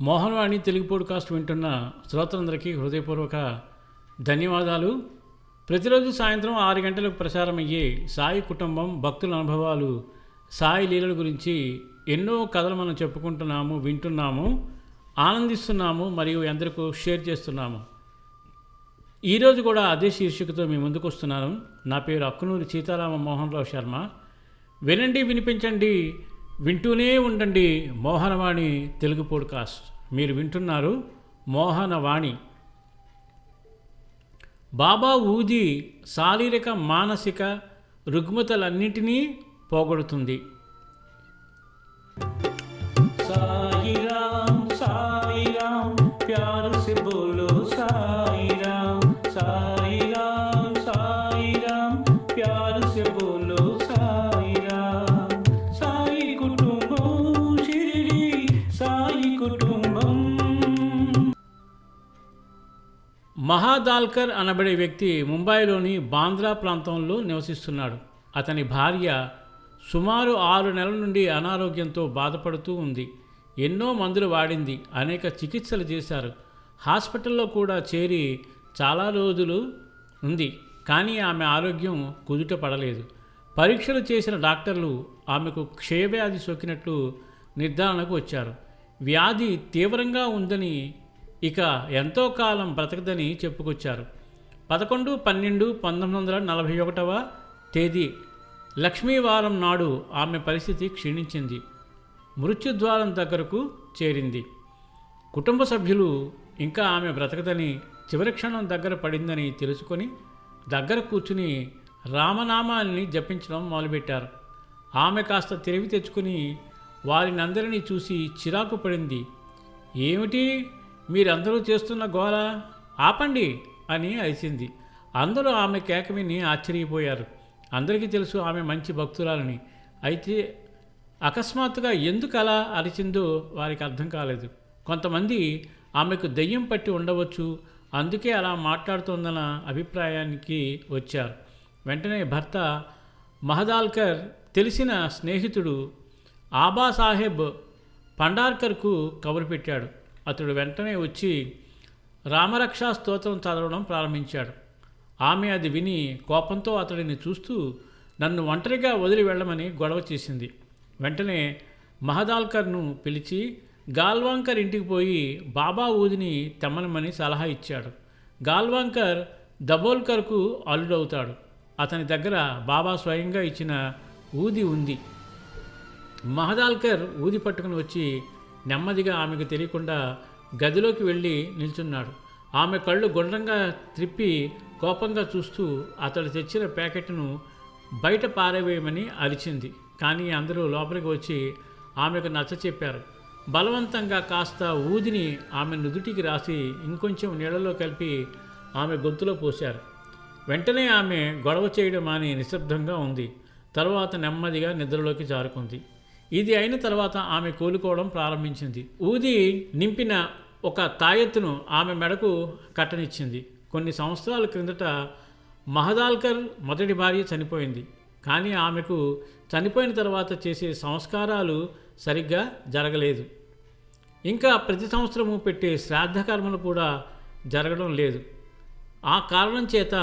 Mohan Vani Telugu podcast వింటున్న శ్రోతలందరికీ హృదయపూర్వక ధన్యవాదాలు. ప్రతిరోజు సాయంత్రం ఆరు గంటలకు ప్రసారమయ్యే సాయి కుటుంబం భక్తుల అనుభవాలు సాయి లీలల గురించి ఎన్నో కథలు మనం చెప్పుకుంటున్నాము వింటున్నాము ఆనందిస్తున్నాము మరియు ఎందరికో షేర్ చేస్తున్నాము. ఈరోజు కూడా అదే శీర్షికతో మీ ముందుకు వస్తున్నాను. నా పేరు అక్కునూరి సీతారామ మోహన్ రావు శర్మ. వినండి వినిపించండి. వింటూనే ఉండండి మోహనవాణి తెలుగు పోడ్కాస్ట్. మీరు వింటున్నారు మోహనవాణి. బాబా ఊది శారీరక మానసిక రుగ్మతలన్నింటినీ పోగొడుతుంది. మహాదాల్కర్ అనబడే వ్యక్తి ముంబైలోని బాంద్రా ప్రాంతంలో నివసిస్తున్నాడు. అతని భార్య సుమారు ఆరు నెలల నుండి అనారోగ్యంతో బాధపడుతూ ఉంది. ఎన్నో మందులు వాడింది అనేక చికిత్సలు చేశారు. హాస్పిటల్లో కూడా చేరి చాలా రోజులు ఉంది కానీ ఆమె ఆరోగ్యం కుదుట పడలేదు. పరీక్షలు చేసిన డాక్టర్లు ఆమెకు క్షయవ్యాధి సోకినట్లు నిర్ధారణకు వచ్చారు. వ్యాధి తీవ్రంగా ఉందని ఇక ఎంతో కాలం బ్రతకదని చెప్పుకొచ్చారు. పదకొండు పన్నెండు పంతొమ్మిది వందల నలభై ఒకటవ తేదీ లక్ష్మీవారం నాడు ఆమె పరిస్థితి క్షీణించింది. మృత్యుద్వారం దగ్గరకు చేరింది. కుటుంబ సభ్యులు ఇంకా ఆమె బ్రతకదని చివరి క్షణం దగ్గర పడిందని తెలుసుకొని దగ్గర కూర్చుని రామనామాన్ని జపించడం మొదలుపెట్టారు. ఆమె కాస్త తెలివి తెచ్చుకుని వారినందరినీ చూసి చిరాకు పడింది. ఏమిటి? మీరందరూ చేస్తున్న గోల ఆపండి అని అరిచింది. అందరూ ఆమె కేక విని ఆశ్చర్యపోయారు. అందరికీ తెలుసు ఆమె మంచి భక్తురాలని. అయితే అకస్మాత్తుగా ఎందుకు అలా అరిచిందో వారికి అర్థం కాలేదు. కొంతమంది ఆమెకు దెయ్యం పట్టి ఉండవచ్చు అందుకే అలా మాట్లాడుతోందన్న అభిప్రాయానికి వచ్చారు. వెంటనే భర్త మహదాల్కర్ తెలిసిన స్నేహితుడు ఆబాసాహెబ్ పండార్కర్కు కబురు పెట్టాడు. అతడు వెంటనే వచ్చి రామరక్షా స్తోత్రం చదవడం ప్రారంభించాడు. ఆమె అది విని కోపంతో అతడిని చూస్తూ నన్ను ఒంటరిగా వదిలి వెళ్ళమని గొడవ చేసింది. వెంటనే మహదాల్కర్ను పిలిచి గాల్వాంకర్ ఇంటికి పోయి బాబా ఊదిని తెమ్మనమని సలహా ఇచ్చాడు. గాల్వాంకర్ దబోల్కర్కు అల్లుడవుతాడు. అతని దగ్గర బాబా స్వయంగా ఇచ్చిన ఊది ఉంది. మహదాల్కర్ ఊది పట్టుకుని వచ్చి నెమ్మదిగా ఆమెకు తెలియకుండా గదిలోకి వెళ్ళి నిల్చున్నాడు. ఆమె కళ్ళు గుండ్రంగా త్రిప్పి కోపంగా చూస్తూ అతడు తెచ్చిన ప్యాకెట్ను బయట పారవేయమని అరిచింది. కానీ అందరూ లోపలికి వచ్చి ఆమెకు నచ్చ చెప్పారు. బలవంతంగా కాస్త ఊదిని ఆమె నుదుటికి రాసి ఇంకొంచెం నీళ్ళలో కలిపి ఆమె గొంతులో పోశారు. వెంటనే ఆమె గొడవ చేయడం అని నిశ్శబ్దంగా ఉంది. తర్వాత నెమ్మదిగా నిద్రలోకి జారుకుంది. ఇది అయిన తర్వాత ఆమె కోలుకోవడం ప్రారంభించింది. ఊది నింపిన ఒక తాయెత్తును ఆమె మెడకు కట్టనిచ్చింది. కొన్ని సంవత్సరాల క్రిందట మహదాల్కర్ మొదటి భార్య చనిపోయింది. కానీ ఆమెకు చనిపోయిన తర్వాత చేసే సంస్కారాలు సరిగ్గా జరగలేదు. ఇంకా ప్రతి సంవత్సరము పెట్టే శ్రాద్ధ కర్మలు కూడా జరగడం లేదు. ఆ కారణం చేత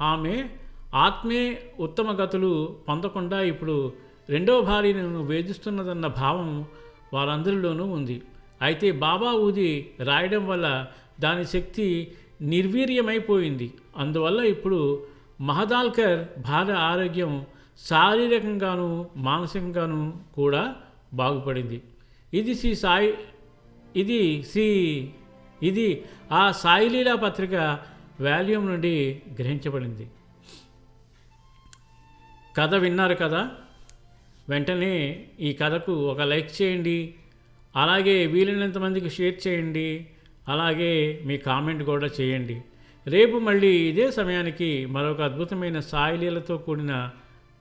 ఆమె ఆత్మే ఉత్తమ గతులు పొందకుండా ఇప్పుడు రెండవ భార్యను వేధిస్తున్నదన్న భావం వారందరిలోనూ ఉంది. అయితే బాబా ఊది రాయడం వల్ల దాని శక్తి నిర్వీర్యమైపోయింది. అందువల్ల ఇప్పుడు మహదాల్కర్ భార్య ఆరోగ్యం శారీరకంగాను మానసికంగాను కూడా బాగుపడింది. ఇది శ్రీ సాయి ఇది శ్రీ ఇది ఆ సాయిలీలా పత్రిక వాల్యూమ్ నుండి గ్రహించబడింది. కథ విన్నారు కదా? వెంటనే ఈ కథకు ఒక లైక్ చేయండి. అలాగే వీలైనంత మందికి షేర్ చేయండి. అలాగే మీ కామెంట్ కూడా చేయండి. రేపు మళ్ళీ ఇదే సమయానికి మరొక అద్భుతమైన సాయిలీలతో కూడిన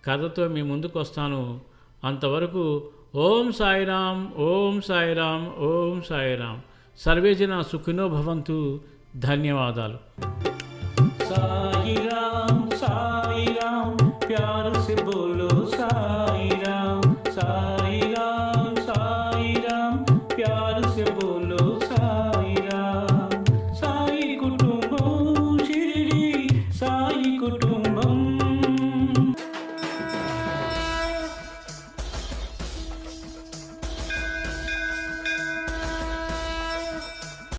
కథతో మీ ముందుకు వస్తాను. అంతవరకు ఓం సాయిరామ్ ఓం సాయిరామ్ ఓం సాయిరామ్. సర్వేజన సుఖినో భవంతు. ధన్యవాదాలు.